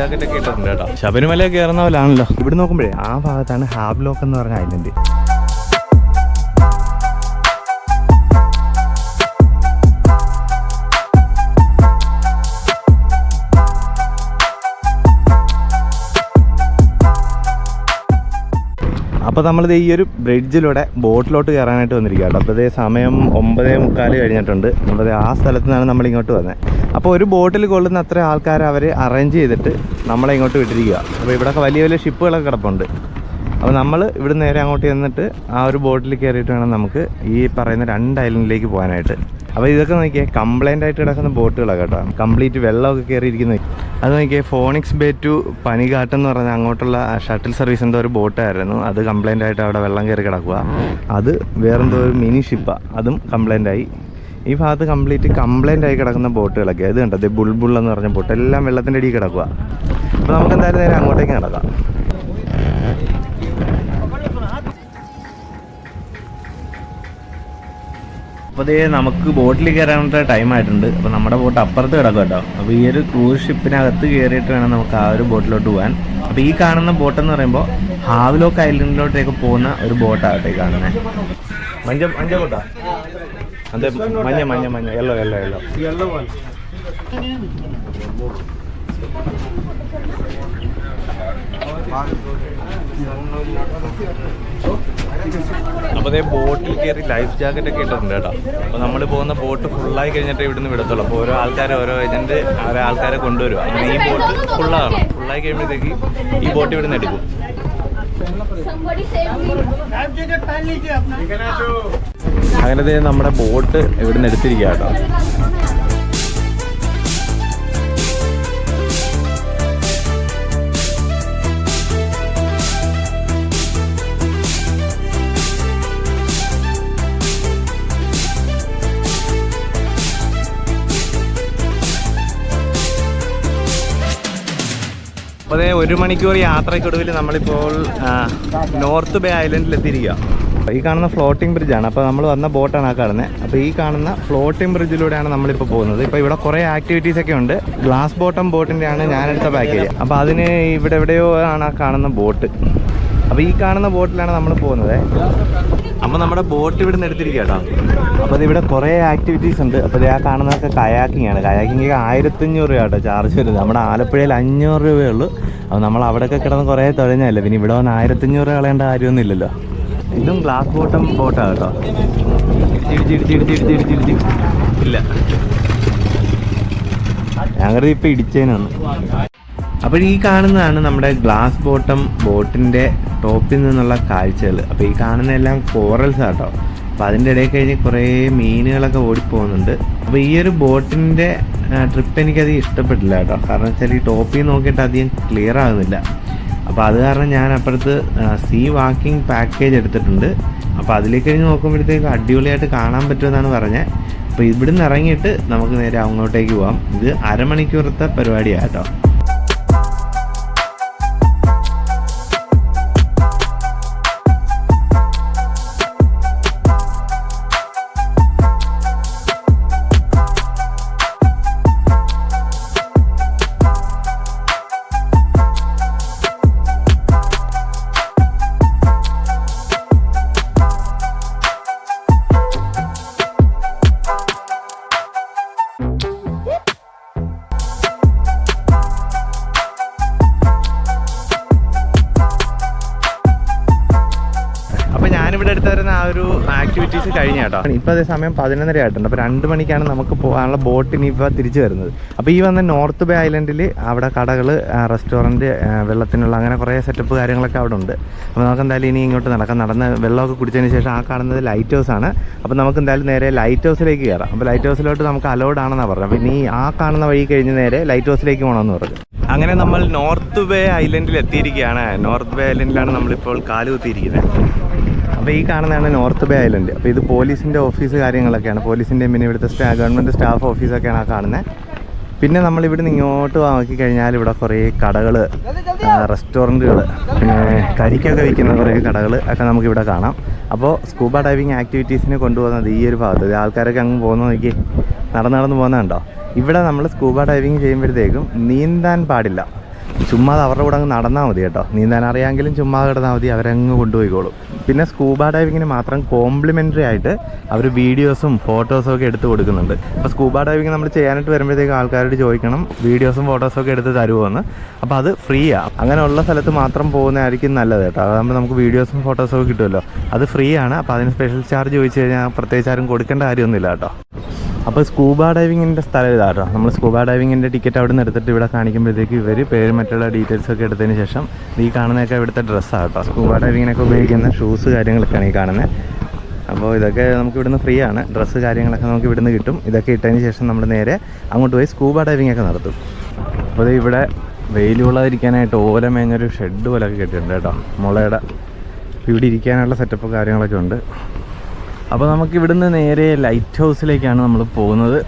Jacket ഒക്കെ ഇട്ടിട്ടുണ്ട് കേട്ടോ. ശബരിമല കയറുന്ന പോലാണല്ലോ. ഇവിടെ നോക്കുമ്പോഴേ ആ ഭാഗത്താണ് ഹാബ് ലോക്ക് എന്ന് പറഞ്ഞ ഐലൻഡ് അപ്പോൾ നമ്മളിത് ഈ ഒരു ബ്രിഡ്ജിലൂടെ ബോട്ടിലോട്ട് കയറാനായിട്ട് വന്നിരിക്കുകയാണ് അപ്പോൾ ഇതേ സമയം ഒമ്പതേ മുക്കാൽ കഴിഞ്ഞിട്ടുണ്ട്. നമ്മളത് ആ സ്ഥലത്ത് നിന്നാണ് നമ്മൾ ഇങ്ങോട്ട് വന്നത് അപ്പോൾ ഒരു ബോട്ടിൽ കൊള്ളുന്ന അത്ര ആൾക്കാരെ അവർ അറേഞ്ച് ചെയ്തിട്ട് നമ്മളെ ഇങ്ങോട്ട് വിട്ടിരിക്കുക. അപ്പോൾ ഇവിടെയൊക്കെ വലിയ വലിയ ഷിപ്പുകളൊക്കെ കിടപ്പുണ്ട്. അപ്പോൾ നമ്മൾ ഇവിടെ നേരെ അങ്ങോട്ട് ചെന്നിട്ട് ആ ഒരു ബോട്ടിൽ കയറിയിട്ട് വേണം നമുക്ക് ഈ പറയുന്ന രണ്ട് ഐലൻഡിലേക്ക് പോകാനായിട്ട്. അപ്പോൾ ഇതൊക്കെ നോക്കിയാൽ കംപ്ലൈന്റ് ആയിട്ട് കിടക്കുന്ന ബോട്ടുകളാണ് കേട്ടോ. കംപ്ലീറ്റ് വെള്ളമൊക്കെ കയറിയിരിക്കുന്നത് അത് നോക്കിയാൽ ഫോണിക്സ് ബേ ടു പനിഘാട്ട് എന്ന് പറഞ്ഞ അങ്ങോട്ടുള്ള ഷട്ടിൽ സർവീസിന്റെ ഒരു ബോട്ടായിരുന്നു. അത് കംപ്ലൈന്റ് ആയിട്ട് അവിടെ വെള്ളം കയറി കിടക്കുക അത് വേറെന്തോ ഒരു മിനി ഷിപ്പാണ് അതും കംപ്ലൈന്റ് ആയി. ഈ ഭാഗത്ത് കംപ്ലീറ്റ് കംപ്ലൈന്റ് ആയി കിടക്കുന്ന ബോട്ടുകളൊക്കെ. അത് കണ്ടത് ബുൾബുൾ എന്ന് പറഞ്ഞ ബോട്ട്. എല്ലാം വെള്ളത്തിന്റെ അടിയിൽ കിടക്കുക അപ്പോൾ നമുക്ക് എന്തായാലും നേരെ അങ്ങോട്ടേക്ക് നടക്കാം. അപ്പോൾ ഇതേ നമുക്ക് ബോട്ടിൽ കയറാനുള്ള ടൈം ആയിട്ടുണ്ട്. അപ്പോൾ നമ്മുടെ ബോട്ട് അപ്പുറത്ത് കിടക്കും കേട്ടോ. അപ്പോൾ ഈ ഒരു ക്രൂസ് ഷിപ്പിനകത്ത് കയറിയിട്ട് വേണം നമുക്ക് ആ ഒരു ബോട്ടിലോട്ട് പോകാൻ അപ്പോൾ ഈ കാണുന്ന ബോട്ട് എന്ന് പറയുമ്പോൾ ഹാവ്ലോക്ക് ഐലൻഡിലോട്ടേക്ക് പോകുന്ന ഒരു ബോട്ടാകട്ടെ കാണുന്നത് മഞ്ഞ മഞ്ഞ ബോട്ടാ അതെ മഞ്ഞ മഞ്ഞ മഞ്ഞ. യെല്ലോ യെല്ലോ യെല്ലോ അപ്പോൾ അതേ ബോട്ടിൽ കയറി ലൈഫ് ജാക്കറ്റ് ഒക്കെ ഇട്ടിട്ടുണ്ട് കേട്ടോ. അപ്പോൾ നമ്മൾ പോകുന്ന ബോട്ട് ഫുള്ളായി കഴിഞ്ഞിട്ട് ഇവിടുന്ന് വിടത്തുള്ളൂ. അപ്പോൾ ഓരോ ആൾക്കാർ ഓരോ ഏജന്റ് ഓരോ ആൾക്കാരെ കൊണ്ടുവരും അങ്ങനെ ഈ ബോട്ട് ഫുള്ളാകണം ഫുള്ളായി കഴിയുമ്പോഴത്തേക്ക് ഈ ബോട്ട് ഇവിടുന്ന് എടുക്കും. Somebody save me. അങ്ങനെ ദേ നമ്മുടെ ബോട്ട് ഇവിടുന്ന് എടുത്തിരിക്കുക കേട്ടോ. അപ്പോൾ അതേ ഒരു മണിക്കൂർ യാത്രയ്ക്കൊടുവിൽ നമ്മളിപ്പോൾ നോർത്ത് ബേ അപ്പോൾ ഈ കാണുന്ന ഫ്ലോട്ടിംഗ് ബ്രിഡ്ജാണ്. അപ്പോൾ നമ്മൾ വന്ന ബോട്ടാണ് ആ കാണുന്നത് അപ്പോൾ ഈ കാണുന്ന ഫ്ലോട്ടിംഗ് ബ്രിഡ്ജിലൂടെയാണ് നമ്മളിപ്പോൾ പോകുന്നത്. ഇപ്പോൾ ഇവിടെ കുറേ ആക്ടിവിറ്റീസ് ഒക്കെ ഉണ്ട്. ഗ്ലാസ് ബോട്ടം ബോട്ടിന്റെയാണ് ഞാനെടുത്ത പാക്കേജ് അപ്പോൾ അതിന് ഇവിടെ എവിടെയോ ആണ് ആ കാണുന്ന ബോട്ട്. അപ്പോൾ ഈ കാണുന്ന ബോട്ടിലാണ് നമ്മൾ പോകുന്നത്. അപ്പോൾ നമ്മുടെ ബോട്ട് ഇവിടെ നിന്ന് എടുത്തിരിക്കുക കേട്ടോ. അപ്പോൾ ഇവിടെ കുറേ ആക്ടിവിറ്റീസ് ഉണ്ട്. അപ്പോൾ ഞാൻ കാണുന്നതൊക്കെ കയാക്കിംഗ് ആണ്. കയാക്കിംഗ് ആയിരത്തഞ്ഞൂറ് രൂപ കേട്ടോ ചാർജ് വരുന്നത്. നമ്മുടെ ആലപ്പുഴയിൽ അഞ്ഞൂറ് രൂപയേ ഉള്ളൂ. അപ്പോൾ നമ്മൾ അവിടെയൊക്കെ കിടന്ന് കുറേ തുഴഞ്ഞല്ലേ പിന്നെ ഇവിടെ വന്ന് ആയിരത്തഞ്ഞൂറ് കളയേണ്ട കാര്യമൊന്നും ഇല്ലല്ലോ ഇതും ഗ്ലാസ് ബോട്ടം ബോട്ടാണ് കേട്ടോ. ഇല്ല. ഞങ്ങളുടെ ഇപ്പം ഇടിച്ചതിനാണ്. അപ്പോൾ ഈ കാണുന്നതാണ് നമ്മുടെ ഗ്ലാസ് ബോട്ടം ബോട്ടിന്റെ ടോപ്പിൽ നിന്നുള്ള കാഴ്ചകൾ. അപ്പോൾ ഈ കാണുന്ന എല്ലാം കോറൽസ് ആട്ടോ. അപ്പോൾ അതിന്റെ ഇടയിൽ കഴിഞ്ഞ് കുറേ മീനുകളൊക്കെ ഓടിപ്പോകുന്നുണ്ട്. അപ്പോൾ ഈ ഒരു ബോട്ടിന്റെ ട്രിപ്പ് എനിക്കത് ഇഷ്ടപ്പെട്ടില്ല കേട്ടോ. കാരണം വെച്ചാൽ ഈ ടോപ്പിൽ നോക്കിയിട്ട് അധികം ക്ലിയർ ആകുന്നില്ല. അപ്പോൾ അത് കാരണം ഞാൻ അപ്പുറത്ത് സീ വാക്കിംഗ് പാക്കേജ് എടുത്തിട്ടുണ്ട്. അപ്പോൾ അതിലേക്ക് കഴിഞ്ഞ് നോക്കുമ്പോഴത്തേക്ക് അടിപൊളിയായിട്ട് കാണാൻ പറ്റുമെന്നാണ് പറഞ്ഞത്. അപ്പോൾ ഇവിടുന്ന് ഇറങ്ങിയിട്ട് നമുക്ക് നേരെ അങ്ങോട്ടേക്ക് പോകാം ഇത് അരമണിക്കൂറത്തെ പരിപാടിയാണ് കേട്ടോ. ഇപ്പോൾ അതേ സമയം പതിനൊന്നര ആയിട്ടുണ്ട് അപ്പോൾ രണ്ട് മണിക്കാണ് നമുക്ക് പോകാനുള്ള ബോട്ട് ഇനിയിപ്പോൾ തിരിച്ചു വരുന്നത്. അപ്പോൾ ഈ വന്ന നോർത്ത് ബേ ഐലൻഡിൽ അവിടെ കടകൾ റെസ്റ്റോറന്റ് വെള്ളത്തിനുള്ള അങ്ങനെ കുറേ സെറ്റപ്പ് കാര്യങ്ങളൊക്കെ അവിടെ ഉണ്ട്. അപ്പോൾ നമുക്ക് എന്തായാലും ഇനി ഇങ്ങോട്ട് നടക്കാം. നടന്ന് വെള്ളമൊക്കെ കുടിച്ചതിന് ശേഷം ആ കാണുന്നത് ലൈറ്റ് ഹൗസ് ആണ്. അപ്പോൾ നമുക്ക് എന്തായാലും നേരെ ലൈറ്റ് ഹൗസിലേക്ക് കയറാം. അപ്പോൾ ലൈറ്റ് ഹൗസിലോട്ട് നമുക്ക് അലോഡ് ആണെന്നാണ് പറഞ്ഞത്. അപ്പോൾ ഇനി ആ കാണുന്ന വഴി കഴിഞ്ഞ് നേരെ ലൈറ്റ് ഹൗസിലേക്ക് പോകണമെന്ന് പറഞ്ഞു. അങ്ങനെ നമ്മൾ നോർത്ത് ബേ ഐലൻഡിൽ എത്തിയിരിക്കുകയാണ് നോർത്ത് ബേ ഐലൻഡിലാണ് നമ്മളിപ്പോൾ കാലുകുത്തിയിരിക്കുന്നത് അപ്പോൾ ഈ കാണുന്നതാണ് നോർത്ത് ബേ ഐലൻഡ്. അപ്പോൾ ഇത് പോലീസിന്റെ ഓഫീസ് കാര്യങ്ങളൊക്കെയാണ്. പോലീസിന്റെ പിന്നെ ഇവിടുത്തെ സ്റ്റാ ഗവൺമെന്റ് സ്റ്റാഫ് ഓഫീസൊക്കെയാണ് ആ കാണുന്നത് പിന്നെ നമ്മൾ ഇവിടുന്ന് ഇങ്ങോട്ട് നോക്കി കഴിഞ്ഞാൽ ഇവിടെ കുറേ കടകൾ റെസ്റ്റോറന്റുകൾ പിന്നെ കരിക്കൊക്കെ വിൽക്കുന്ന കുറേ കടകൾ ഒക്കെ നമുക്കിവിടെ കാണാം. അപ്പോൾ സ്കൂബ ഡൈവിങ് ആക്ടിവിറ്റീസിന് കൊണ്ടുപോകുന്നത് ഈ ഒരു ഭാഗത്ത്. ആൾക്കാരൊക്കെ അങ്ങ് പോകുന്ന നോക്കി നടന്ന് നടന്ന് പോകുന്നതുണ്ടോ ഇവിടെ നമ്മൾ സ്കൂബ ഡൈവിങ് ചെയ്യുമ്പോഴത്തേക്കും നീന്താൻ പാടില്ല. ചുമ്മാ അത് അവരുടെ കൂടെ അങ്ങ് നടന്നാൽ മതി കേട്ടോ. നീന്താൻ അറിയാമെങ്കിലും ചുമ്മാ കിടന്നാൽ മതി അവരങ്ങ് കൊണ്ടുപോയിക്കോളും. പിന്നെ സ്കൂബ ഡൈവിങ്ങിന് മാത്രം കോംപ്ലിമെന്ററി ആയിട്ട് അവർ വീഡിയോസും ഫോട്ടോസും ഒക്കെ എടുത്ത് കൊടുക്കുന്നുണ്ട്. അപ്പോൾ സ്കൂബ ഡൈവിങ് നമ്മൾ ചെയ്യാനായിട്ട് വരുമ്പോഴത്തേക്ക് ആൾക്കാരോട് ചോദിക്കണം വീഡിയോസും ഫോട്ടോസും ഒക്കെ എടുത്ത് തരുമോയെന്ന് അപ്പോൾ അത് ഫ്രീ ആണ് അങ്ങനെയുള്ള സ്ഥലത്ത് മാത്രം പോകുന്നതായിരിക്കും നല്ലത് കേട്ടോ. അതാകുമ്പോൾ നമുക്ക് വീഡിയോസും ഫോട്ടോസും ഒക്കെ കിട്ടുമല്ലോ. അത് ഫ്രീ ആണ് അപ്പോൾ അതിന് സ്പെഷ്യൽ ചാർജ് ചോദിച്ചു കഴിഞ്ഞാൽ പ്രത്യേകിച്ച് ആരും കൊടുക്കേണ്ട കാര്യമൊന്നുമില്ല കേട്ടോ. അപ്പോൾ സ്കൂബ ഡൈവിങ്ങിന്റെ സ്ഥലം ഇതാട്ടോ നമ്മൾ സ്കൂബ ഡൈവിങ്ങിന്റെ ടിക്കറ്റ് അവിടെ നിന്ന് എടുത്തിട്ട് ഇവിടെ കാണിക്കുമ്പോഴത്തേക്ക് ഇവർ പേര് മറ്റുള്ള ഡീറ്റെയിൽസ് ഒക്കെ എടുത്തതിന് ശേഷം ഈ കാണുന്നതൊക്കെ ഇവിടുത്തെ ഡ്രസ്സാട്ടോ സ്കൂബ ഡൈവിങ്ങിനൊക്കെ ഉപയോഗിക്കുന്ന ഷൂസ് കാര്യങ്ങളൊക്കെയാണ് ഈ കാണുന്നത് അപ്പോൾ ഇതൊക്കെ നമുക്ക് ഇവിടുന്ന് ഫ്രീ ആണ്. ഡ്രസ്സ് കാര്യങ്ങളൊക്കെ നമുക്ക് ഇവിടുന്ന് കിട്ടും. ഇതൊക്കെ ഇട്ടതിന് ശേഷം നമ്മൾ നേരെ അങ്ങോട്ട് പോയി സ്കൂബ ഡൈവിംഗ് ഒക്കെ നടത്തും. അപ്പോൾ ഇവിടെ വെയിൽ കൊള്ളാതിരിക്കാനായിട്ട് ഓല മേഞ്ഞൊരു ഷെഡ് പോലൊക്കെ കെട്ടിയിട്ടുണ്ട് കേട്ടോ. മുളയുടെ ഇവിടെ ഇരിക്കാനുള്ള സെറ്റപ്പ് കാര്യങ്ങളൊക്കെ ഉണ്ട്. അപ്പോൾ നമുക്ക് ഇവിടുന്ന് നേരെ ലൈറ്റ് ഹൗസിലേക്കാണ് നമ്മൾ പോകുന്നത്.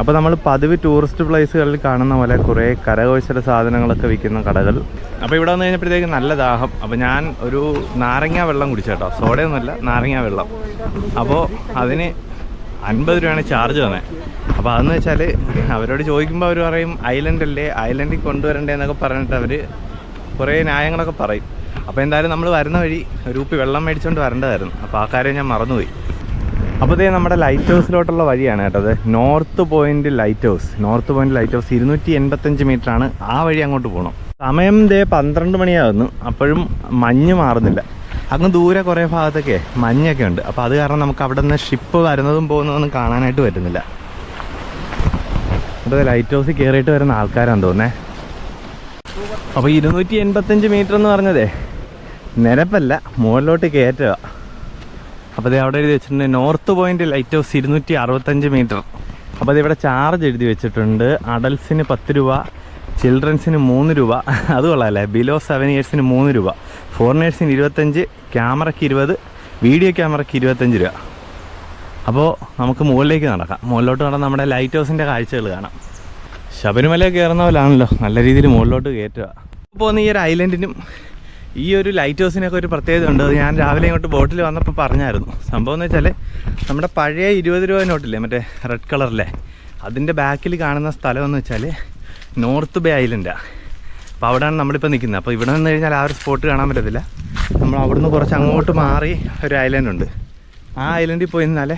അപ്പോൾ നമ്മൾ പതിവ് ടൂറിസ്റ്റ് പ്ലേസുകളിൽ കാണുന്ന പോലെ കുറേ കരകൗശല സാധനങ്ങളൊക്കെ വിൽക്കുന്ന കടകൾ. അപ്പോൾ ഇവിടെ വന്നു കഴിഞ്ഞപ്പോഴത്തേക്ക് നല്ല ദാഹം. അപ്പോൾ ഞാൻ ഒരു നാരങ്ങ വെള്ളം കുടിച്ചു കേട്ടോ. സോഡയൊന്നുമല്ല നാരങ്ങ വെള്ളം. അപ്പോൾ അതിന് അൻപത് രൂപയാണ് ചാർജ് തന്നെ. അപ്പോൾ അതെന്ന് വെച്ചാൽ അവരോട് ചോദിക്കുമ്പോൾ അവർ പറയും ഐലൻഡ് അല്ലേ? ഐലൻഡിൽ കൊണ്ടുവരണ്ടേ എന്നൊക്കെ പറഞ്ഞിട്ട് അവർ കുറേ ന്യായങ്ങളൊക്കെ പറയും. അപ്പോൾ എന്തായാലും നമ്മൾ വരുന്ന വഴി കുപ്പി വെള്ളം മേടിച്ചുകൊണ്ട് വരേണ്ടതായിരുന്നു. അപ്പോൾ ആ കാര്യം ഞാൻ മറന്നുപോയി. അപ്പോൾ ഇതേ നമ്മുടെ ലൈറ്റ് ഹൗസിലോട്ടുള്ള വഴിയാണ് കേട്ടത് north point lighthouse north point lighthouse ഇരുന്നൂറ്റി എൺപത്തഞ്ച് മീറ്റർ ആണ്. ആ വഴി അങ്ങോട്ട് പോകണം സമയം ദേ പന്ത്രണ്ട് മണിയാകുന്നു അപ്പോഴും മഞ്ഞ് മാറുന്നില്ല. അങ്ങ് ദൂരെ കുറേ ഭാഗത്തൊക്കെ മഞ്ഞൊക്കെ ഉണ്ട്. അപ്പോൾ അത് കാരണം നമുക്ക് അവിടെ നിന്ന് ഷിപ്പ് വരുന്നതും പോകുന്നതൊന്നും കാണാനായിട്ട് പറ്റുന്നില്ല. അവിടെ ലൈറ്റ് ഹൗസിൽ കയറിയിട്ട് വരുന്ന ആൾക്കാരാണ് തോന്നേ അപ്പോൾ ഇരുന്നൂറ്റി എൺപത്തഞ്ച് മീറ്റർ എന്ന് പറഞ്ഞതേ. നിരപ്പല്ല മുകളിലോട്ട് കയറ്റുക. അപ്പോൾ ഇത് അവിടെ എഴുതി വെച്ചിട്ടുണ്ട് നോർത്ത് പോയിന്റ് ലൈറ്റ് ഹൗസ് ഇരുന്നൂറ്റി അറുപത്തഞ്ച് മീറ്റർ. അപ്പോൾ അത് ഇവിടെ ചാർജ് എഴുതി വെച്ചിട്ടുണ്ട്. അഡൽസിന് പത്ത് രൂപ ചിൽഡ്രൻസിന് മൂന്ന് രൂപ. അത് കൊള്ളാമല്ലേ ബിലോ സെവൻ ഇയേഴ്സിന് മൂന്ന് രൂപ. ഫോറിനേഴ്സിന് ഇരുപത്തഞ്ച് ക്യാമറയ്ക്ക് ഇരുപത് വീഡിയോ ക്യാമറയ്ക്ക് ഇരുപത്തഞ്ച് രൂപ. അപ്പോൾ നമുക്ക് മുകളിലേക്ക് നടക്കാം. മുകളിലോട്ട് നടന്ന നമ്മുടെ ലൈറ്റ് ഹൗസിന്റെ കാഴ്ചകൾ കാണാം. ശബരിമല കയറുന്ന പോലാണല്ലോ നല്ല രീതിയിൽ മുകളിലോട്ട് കയറ്റുക. പോകുന്ന ഈ ഒരു ഐലൻഡിനും ഈ ഒരു ലൈറ്റ് ഹൗസിനൊക്കെ ഒരു പ്രത്യേകത ഉണ്ട്. അത് ഞാൻ രാവിലെ ഇങ്ങോട്ട് ബോട്ടിൽ വന്നപ്പോൾ പറഞ്ഞായിരുന്നു. സംഭവം എന്ന് വെച്ചാൽ നമ്മുടെ പഴയ ഇരുപത് രൂപ നോട്ടില്ലേ? മറ്റേ റെഡ് കളറിലെ അതിന്റെ ബാക്കിൽ കാണുന്ന സ്ഥലം എന്ന് വെച്ചാൽ നോർത്ത് ബേ ഐലൻഡാണ് അപ്പോൾ അവിടെയാണ് നമ്മളിപ്പോൾ നിൽക്കുന്നത്. അപ്പോൾ ഇവിടെ നിന്ന് കഴിഞ്ഞാൽ ആ ഒരു സ്പോട്ട് കാണാൻ പറ്റത്തില്ല. നമ്മൾ അവിടുന്ന് കുറച്ച് അങ്ങോട്ട് മാറി ഒരു ഐലൻഡ് ഉണ്ട്. ആ ഐലൻഡിൽ പോയി നിന്നാലേ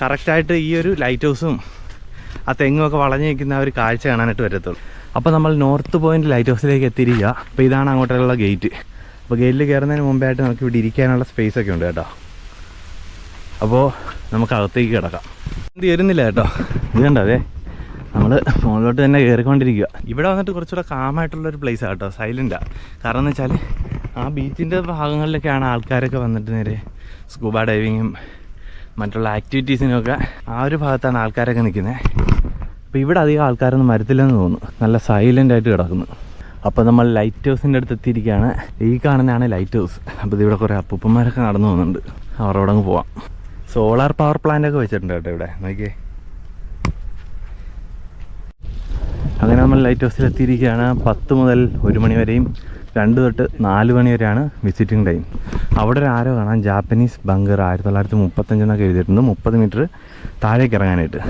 കറക്റ്റായിട്ട് ഈ ഒരു ലൈറ്റ് ഹൗസും ആ തെങ്ങുമൊക്കെ വളഞ്ഞു നിൽക്കുന്ന ഒരു കാഴ്ച കാണാനായിട്ട് വരത്തുള്ളൂ അപ്പോൾ നമ്മൾ നോർത്ത് പോയിന്റ് ലൈറ്റ് ഹൗസിലേക്ക് എത്തിയിരിക്കുക. അപ്പോൾ ഇതാണ് അങ്ങോട്ടുള്ള ഗേറ്റ്. അപ്പോൾ ഗേറ്റിൽ കയറുന്നതിന് മുമ്പായിട്ട് നമുക്ക് ഇവിടെ ഇരിക്കാനുള്ള സ്പേസ് ഒക്കെ ഉണ്ട് കേട്ടോ. അപ്പോൾ നമുക്ക് അകത്തേക്ക് കിടക്കാം. ഇത് വരുന്നില്ല കേട്ടോ. ഇത് കണ്ടോ അതെ? നമ്മൾ മുകളിലോട്ട് തന്നെ കയറിക്കൊണ്ടിരിക്കുക. ഇവിടെ വന്നിട്ട് കുറച്ചുകൂടെ കാമായിട്ടുള്ളൊരു പ്ലേസ് കേട്ടോ സൈലന്റാണ് കാരണം എന്ന് വെച്ചാൽ ആ ബീച്ചിന്റെ ഭാഗങ്ങളിലൊക്കെയാണ് ആൾക്കാരൊക്കെ വന്നിട്ട് നേരെ സ്കൂബ ഡൈവിങ്ങും മറ്റുള്ള ആക്ടിവിറ്റീസിനൊക്കെ ആ ഒരു ഭാഗത്താണ് ആൾക്കാരൊക്കെ നിൽക്കുന്നത് അപ്പോൾ ഇവിടെ അധികം ആൾക്കാരൊന്നും വരത്തില്ലെന്ന് തോന്നുന്നു. നല്ല സൈലന്റ് ആയിട്ട് കിടക്കുന്നു. അപ്പോൾ നമ്മൾ ലൈറ്റ് ഹൗസിന്റെ അടുത്ത് എത്തിയിരിക്കുകയാണ്. ഈ കാണുന്നതാണ് ലൈറ്റ് ഹൗസ് അപ്പോൾ ഇതിവിടെ കുറേ അപ്പൂപ്പന്മാരൊക്കെ നടന്നു പോകുന്നുണ്ട്. അവരോട് അങ്ങ് പോവാം. സോളാർ പവർ പ്ലാന്റ് ഒക്കെ വെച്ചിട്ടുണ്ട് കേട്ടോ ഇവിടെ. നോക്കിയേ. അങ്ങനെ നമ്മൾ ലൈറ്റ് ഹൗസിൽ എത്തിയിരിക്കുകയാണ്. പത്ത് മുതൽ ഒരു മണി വരെയും രണ്ട് തൊട്ട് നാല് മണി വരെയാണ് വിസിറ്റിംഗ് ടൈം അവിടെ ഒരു ആരോ കാണാം. ജാപ്പനീസ് ബങ്കർ ആയിരത്തി തൊള്ളായിരത്തി മുപ്പത്തഞ്ചെന്നൊക്കെ എഴുതിയിട്ടുണ്ട്. മുപ്പത് മീറ്റർ താഴേക്ക് ഇറങ്ങാനായിട്ട്.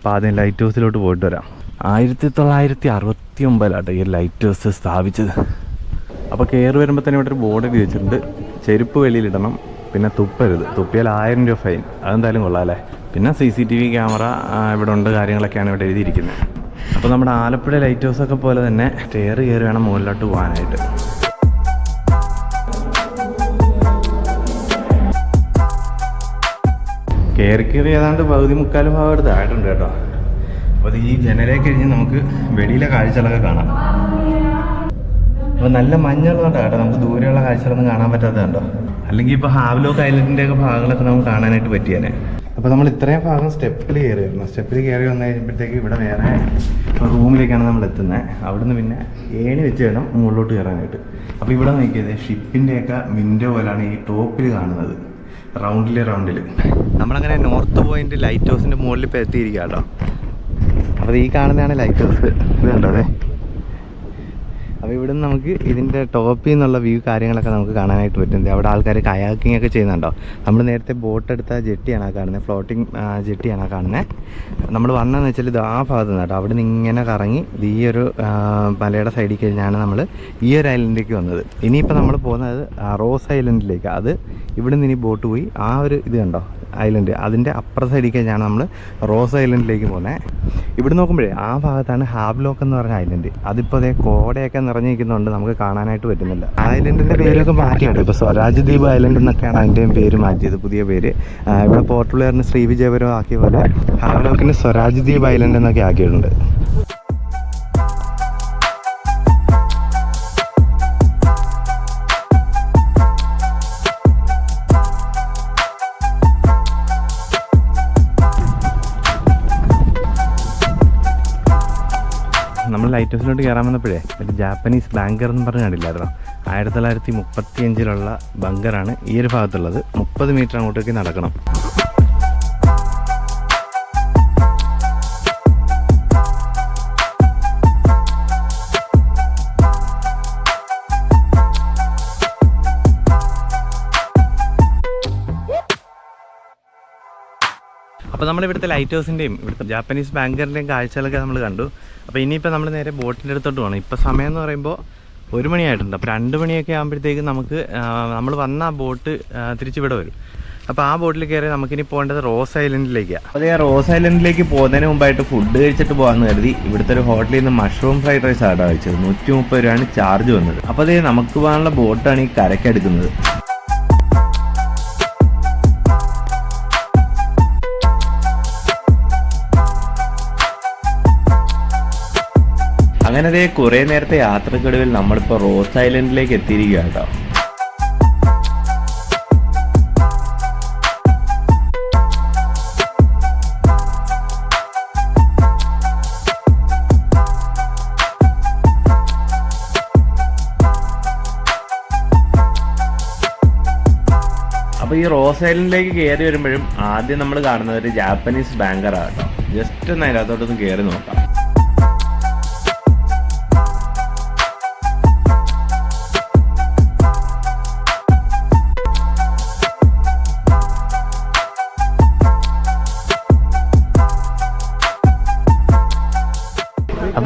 അപ്പോൾ ആദ്യം ലൈറ്റ് ഹൗസിലോട്ട് പോയിട്ട് വരാം. ആയിരത്തി തൊള്ളായിരത്തി അറുപത്തി ഒമ്പതിലാട്ടോ ഈ ലൈറ്റ് ഹൗസ് സ്ഥാപിച്ചത്. അപ്പോൾ കയറി വരുമ്പോൾ തന്നെ ഇവിടെ ഒരു ബോർഡ് എഴുതി വെച്ചിട്ടുണ്ട്. ചെരുപ്പ് വെളിയിലിടണം പിന്നെ തുപ്പരുത്. തുപ്പിയാൽ ആയിരം രൂപ ഫൈൻ അതെന്തായാലും കൊള്ളാം അല്ലേ? പിന്നെ C C T V camera ഇവിടെ ഉണ്ട് കാര്യങ്ങളൊക്കെയാണ് ഇവിടെ എഴുതിയിരിക്കുന്നത്. അപ്പോൾ നമ്മുടെ ആലപ്പുഴ ലൈറ്റ് ഹൗസൊക്കെ പോലെ തന്നെ സ്റ്റെയർ കയറി വേണം മുകളിലോട്ട് പോകാനായിട്ട്. കയറി കയറി ഏതാണ്ട് പകുതി മുക്കാലും ഭാഗം എടുത്ത് ആയിട്ടുണ്ട് കേട്ടോ. അപ്പോൾ ഈ ജനലേ കഴിഞ്ഞ് നമുക്ക് വെളിയിലെ കാഴ്ചകളൊക്കെ കാണാം. അപ്പോൾ നല്ല മഞ്ഞുള്ളതുകൊണ്ടാണ് കേട്ടോ നമുക്ക് ദൂരെയുള്ള കാഴ്ചകളൊന്നും കാണാൻ പറ്റാത്തതുണ്ടോ അല്ലെങ്കിൽ ഇപ്പോൾ ഹാവ്ലോക്ക് ഐലൻഡിന്റെ ഒക്കെ ഭാഗങ്ങളൊക്കെ നമുക്ക് കാണാനായിട്ട് പറ്റിയേനെ. അപ്പോൾ നമ്മൾ ഇത്രയും ഭാഗം സ്റ്റെപ്പിൽ കയറി വരണം സ്റ്റെപ്പിൽ കയറി വന്നു കഴിയുമ്പോഴത്തേക്ക് ഇവിടെ വേറെ റൂമിലേക്കാണ് നമ്മൾ എത്തുന്നത് അവിടുന്ന് പിന്നെ ഏണി വെച്ച് വേണം മുകളിലോട്ട് കയറാനായിട്ട്. അപ്പോൾ ഇവിടെ നോക്കിയത് ഷിപ്പിന്റെയൊക്കെ വിൻഡോ പോലാണ് ഈ ടോപ്പിൽ കാണുന്നത്. റൗണ്ടിൽ റൗണ്ടിൽ നമ്മളങ്ങനെ നോർത്ത് പോയിന്റ് ലൈറ്റ് ഹൗസിന്റെ മുകളിൽ ഇപ്പോൾ കേട്ടോ. അപ്പോൾ ഈ കാണുന്നതാണ് ലൈറ്റ് ഹൗസ്. ഇത് കണ്ടോ അപ്പോൾ ഇവിടെ നിന്ന് നമുക്ക് ഇതിന്റെ ടോപ്പിൽ നിന്നുള്ള വ്യൂ കാര്യങ്ങളൊക്കെ നമുക്ക് കാണാനായിട്ട് പറ്റുന്നത് അവിടെ ആൾക്കാർ കയാക്കിംഗ് ഒക്കെ ചെയ്യുന്നുണ്ടോ? നമ്മൾ നേരത്തെ ബോട്ട് എടുത്ത ജെട്ടിയാണ് ആ കാണുന്നത് ഫ്ലോട്ടിംഗ് ജെട്ടിയാണ് ആ കാണുന്നത് നമ്മൾ വന്നതെന്ന് വെച്ചാൽ ഇത് ആ ഭാഗത്ത് നിന്ന് കേട്ടോ അവിടെ നിന്ന് ഇങ്ങനെ കറങ്ങി ഈ ഒരു മലയുടെ സൈഡിൽ കഴിഞ്ഞാണ് നമ്മൾ ഈ ഒരു ഐലൻഡിലേക്ക് വന്നത്. ഇനിയിപ്പോൾ നമ്മൾ പോകുന്നത് റോസ് ഐലൻഡിലേക്ക് അത് ഇവിടെ നിന്ന് ഇനി ബോട്ട് പോയി. ആ ഒരു ഇത് കണ്ടോ? ഐലൻഡ്. അതിന്റെ അപ്പുറ സൈഡിലേക്കാണ് നമ്മൾ റോസ് ഐലൻഡിലേക്ക് പോകുന്നത് ഇവിടെ നോക്കുമ്പോഴേ ആ ഭാഗത്താണ് ഹാബ്ലോക്ക് എന്ന് പറഞ്ഞ ഐലൻഡ്. അതിപ്പോൾ അതേ കോടയൊക്കെ നിറഞ്ഞിരിക്കുന്നുണ്ട് നമുക്ക് കാണാനായിട്ട് പറ്റുന്നില്ല. ഐലൻഡിന്റെ പേരൊക്കെ മാറ്റിയുണ്ട് ഇപ്പോൾ സ്വരാജ് ദ്വീപ് ഐലൻഡ് എന്നൊക്കെയാണ് അതിന്റെയും പേര് മാറ്റിയത് പുതിയ പേര്. ഇവിടെ ഇവിടെ പോർട്ടുള്ളറിന് ശ്രീവിജയപുരം ആക്കിയ പോലെ ഹാബ്ലോക്കിന് സ്വരാജ് ദ്വീപ് ഐലൻഡ് എന്നൊക്കെ ആക്കിയിട്ടുണ്ട്. ലൈറ്റ് കയറാൻ വന്നപ്പോഴേ ഒരു ജാപ്പനീസ് ബാങ്കർ എന്ന് പറഞ്ഞ് കണ്ടില്ലായിരുന്നു? ആയിരത്തി തൊള്ളായിരത്തി മുപ്പത്തി അഞ്ചിലുള്ള ബങ്കറാണ് ഈ ഒരു ഭാഗത്തുള്ളത്. മുപ്പത് മീറ്റർ അങ്ങോട്ടേക്ക് നടക്കണം. അപ്പോൾ നമ്മൾ ഇവിടുത്തെ ലൈറ്റ് ഹൗസിന്റെയും ഇവിടുത്തെ ജാപ്പനീസ് ബാങ്കറിന്റെയും കാഴ്ചകളൊക്കെ നമ്മൾ കണ്ടു. അപ്പോൾ ഇനിയിപ്പോൾ നമ്മൾ നേരെ ബോട്ടിന്റെ അടുത്തോട്ട് പോകണം ഇപ്പോൾ സമയം എന്ന് പറയുമ്പോൾ ഒരു മണിയായിട്ടുണ്ട്. അപ്പോൾ രണ്ട് മണിയൊക്കെ ആകുമ്പോഴത്തേക്കും നമുക്ക് നമ്മൾ വന്ന ആ ബോട്ട് തിരിച്ചിവിടെ വരും. അപ്പോൾ ആ ബോട്ടിൽ കയറി നമുക്കിനി പോകേണ്ടത് റോസ് ഐലൻഡിലേക്കാണ് ആ റോസ് ഐലൻഡിലേക്ക് പോകുന്നതിന് മുമ്പായിട്ട് ഫുഡ് കഴിച്ചിട്ട് പോകാമെന്ന് കരുതി ഇവിടുത്തെ ഒരു ഹോട്ടലിൽ നിന്ന് മഷ്റൂം ഫ്രൈഡ് റൈസ് ആടാ കഴിച്ചത്. നൂറ്റി മുപ്പത് രൂപയാണ് ചാർജ് വന്നത്. അപ്പോൾ അതേ നമുക്ക് പോകാനുള്ള ബോട്ടാണ് ഈ കരക്കെടുക്കുന്നത് അങ്ങനെ കുറെ നേരത്തെ യാത്രക്കൊടുവിൽ നമ്മളിപ്പോൾ റോസ് ഐലൻഡിലേക്ക് എത്തിയിരിക്കുക കേട്ടോ. അപ്പോൾ ഈ റോസ് ഐലൻഡിലേക്ക് കയറി വരുമ്പോഴും ആദ്യം നമ്മൾ കാണുന്നത് ഒരു ജാപ്പനീസ് ബാങ്കറാണ് കേട്ടോ. ജസ്റ്റ് ഒന്ന് അതിനകത്തോട്ടൊന്ന് കയറി നോക്കാം.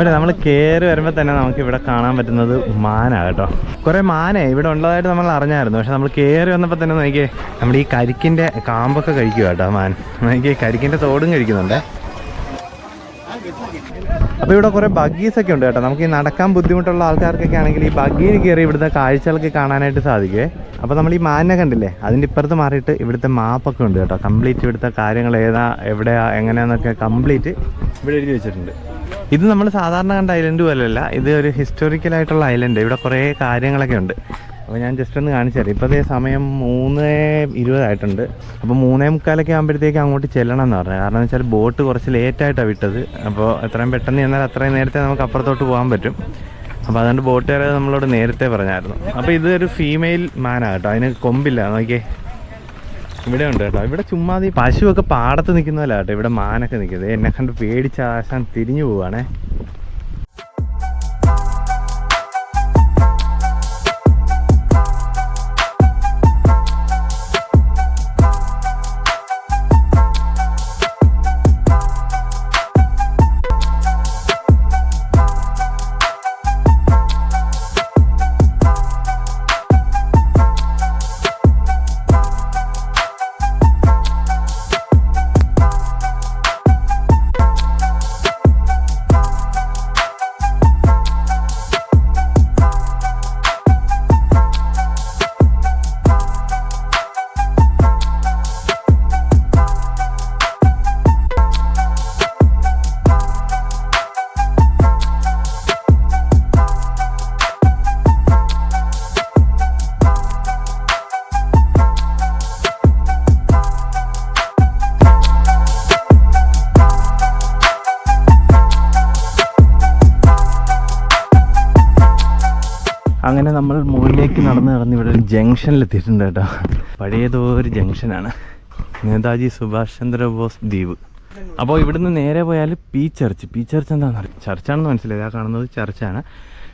അപ്പോൾ നമ്മൾ കയറി വരുമ്പോൾ തന്നെ നമുക്ക് ഇവിടെ കാണാൻ പറ്റുന്നത് മാന കേട്ടോ. കുറേ മാന ഇവിടെ ഉള്ളതായിട്ട് നമ്മൾ അറിഞ്ഞായിരുന്നു. പക്ഷെ നമ്മൾ കയറി വന്നപ്പോൾ തന്നെ നോക്കിയേ നമ്മുടെ ഈ കരിക്കിന്റെ കാമ്പൊക്കെ കഴിക്കുക കേട്ടോ മാൻ. നോക്കിയേ കരിക്കിന്റെ തോടും കഴിക്കുന്നുണ്ട്. അപ്പോൾ ഇവിടെ കുറേ ബഗ്ഗീസ് ഒക്കെ ഉണ്ട് കേട്ടോ. നമുക്ക് ഈ നടക്കാൻ ബുദ്ധിമുട്ടുള്ള ആൾക്കാർക്കൊക്കെ ആണെങ്കിൽ ഈ ബഗ്ഗിയിൽ കയറി ഇവിടുത്തെ കാഴ്ചകളൊക്കെ കാണാനായിട്ട് സാധിക്കേ അപ്പോൾ നമ്മൾ ഈ മാനിനെ കണ്ടില്ലേ? അതിന്റെ ഇപ്പുറത്ത് മാറിയിട്ട് ഇവിടുത്തെ മാപ്പൊക്കെ ഉണ്ട് കേട്ടോ. കംപ്ലീറ്റ് ഇവിടുത്തെ കാര്യങ്ങൾ ഏതാ എവിടെയാ എങ്ങനെയാന്നൊക്കെ കംപ്ലീറ്റ് ഇവിടെ എഴുതി വെച്ചിട്ടുണ്ട്. ഇത് നമ്മൾ സാധാരണ കണ്ട ഐലൻഡ് പോലെയല്ല ഇത് ഒരു ഹിസ്റ്റോറിക്കൽ ആയിട്ടുള്ള ഐലൻഡ് ഇവിടെ കുറേ കാര്യങ്ങളൊക്കെ ഉണ്ട്. അപ്പോൾ ഞാൻ ജസ്റ്റ് ഒന്ന് കാണിച്ചു തരാം. ഇപ്പോൾ അതേ സമയം മൂന്ന് ഇരുപതായിട്ടുണ്ട്. അപ്പോൾ മൂന്നേ മുക്കാലൊക്കെ ആകുമ്പോഴത്തേക്ക് അങ്ങോട്ട് ചെല്ലണം എന്ന് പറഞ്ഞു കാരണം എന്ന് വെച്ചാൽ ബോട്ട് കുറച്ച് ലേറ്റായിട്ടാണ് വിട്ടത്. അപ്പോൾ എത്രയും പെട്ടെന്ന് ചെന്നാൽ അത്രയും നേരത്തെ നമുക്ക് അപ്പുറത്തോട്ട് പോകാൻ പറ്റും. അപ്പോൾ അതുകൊണ്ട് ബോട്ടുകാരെ നമ്മളോട് നേരത്തെ പറഞ്ഞായിരുന്നു. അപ്പോൾ ഇതൊരു ഫീമെയിൽ മാനാണ് കേട്ടോ. അതിന് കൊമ്പില്ല. നോക്കിയേ. ഇവിടെ ഉണ്ട് കേട്ടോ. ഇവിടെ ചുമ്മാ പശുവൊക്കെ പാടത്ത് നിൽക്കുന്നതല്ല കേട്ടോ. ഇവിടെ മാനൊക്കെ നിൽക്കുന്നത്. എന്നെ കണ്ട് പേടിച്ചാശാൻ തിരിഞ്ഞു പോവാണേ. നമ്മൾ മുകളിലേക്ക് നടന്ന് നടന്ന് ഇവിടെ ഒരു ജംഗ്ഷനിൽ എത്തിയിട്ടുണ്ട് കേട്ടോ. പഴയതോ ഒരു ജംഗ്ഷനാണ് നേതാജി സുഭാഷ് ചന്ദ്രബോസ് ദ്വീപ്. അപ്പോൾ ഇവിടുന്ന് നേരെ പോയാൽ പി ചർച്ച്. പി ചർച്ച് എന്താണെന്ന് അറിയാം? ചർച്ചാണെന്ന് മനസ്സിലായി. ആ കാണുന്നത് ചർച്ചാണ്.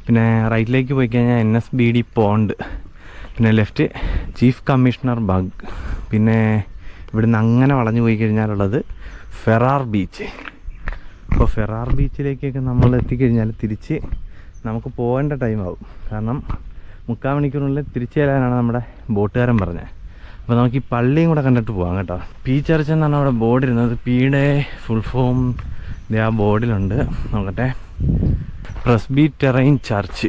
പിന്നെ റൈറ്റിലേക്ക് പോയി കഴിഞ്ഞാൽ N S B D pond. പിന്നെ ലെഫ്റ്റ് ചീഫ് കമ്മീഷണർ ബഗ്. പിന്നെ ഇവിടുന്ന് അങ്ങനെ വളഞ്ഞു പോയി കഴിഞ്ഞാലുള്ളത് ഫെറാർ ബീച്ച്. അപ്പോൾ ഫെറാർ ബീച്ചിലേക്കൊക്കെ നമ്മൾ എത്തിക്കഴിഞ്ഞാൽ തിരിച്ച് നമുക്ക് പോകേണ്ട ടൈമാവും കാരണം മുക്കാൽ മണിക്കൂറിനുള്ളിൽ തിരിച്ചു ചെല്ലാനാണ് നമ്മുടെ ബോട്ടുകാരൻ പറഞ്ഞത്. അപ്പോൾ നമുക്ക് ഈ പള്ളിയും കൂടെ കണ്ടിട്ട് പോകാം കേട്ടോ. പി ചർച്ച് എന്നാണ് അവിടെ ബോർഡ് ഇരുന്നത് പിയുടെ ഫുൾ ഫോം ആ ബോർഡിലുണ്ട് നോക്കട്ടെ. പ്രസ്ബിറ്ററൈൻ ചർച്ച്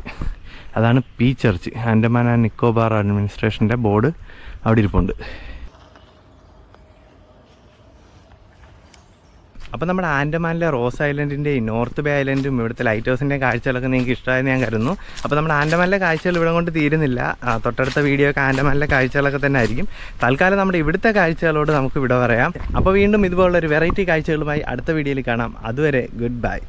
അതാണ് P church. Andaman and Nicobar അഡ്മിനിസ്ട്രേഷന്റെ board അവിടെ ഇരിപ്പുണ്ട്. അപ്പോൾ നമ്മുടെ ആൻഡമാനിലെ റോസ് ഐലൻഡിന്റെയും നോർത്ത് ബേ ഐലൻഡും ഇവിടുത്തെ ലൈറ്റ് ഹൗസിന്റെയും കാഴ്ചകളൊക്കെ നിങ്ങൾക്ക് ഇഷ്ടമായെന്ന് ഞാൻ കരുതുന്നു. അപ്പോൾ നമ്മുടെ ആൻഡമാനിലെ കാഴ്ചകൾ ഇവിടെ കൊണ്ട് തീരുന്നില്ല. തൊട്ടടുത്ത വീഡിയോ ഒക്കെ ആൻഡമാനിലെ കാഴ്ചകളൊക്കെ തന്നെ ആയിരിക്കും. തൽക്കാലം നമ്മുടെ ഇവിടുത്തെ കാഴ്ചകളോട് നമുക്ക് ഇവിടെ പറയാം. അപ്പോൾ വീണ്ടും ഇതുപോലുള്ള ഒരു വെറൈറ്റി കാഴ്ചകളുമായി അടുത്ത വീഡിയോയിൽ കാണാം. അതുവരെ ഗുഡ് ബൈ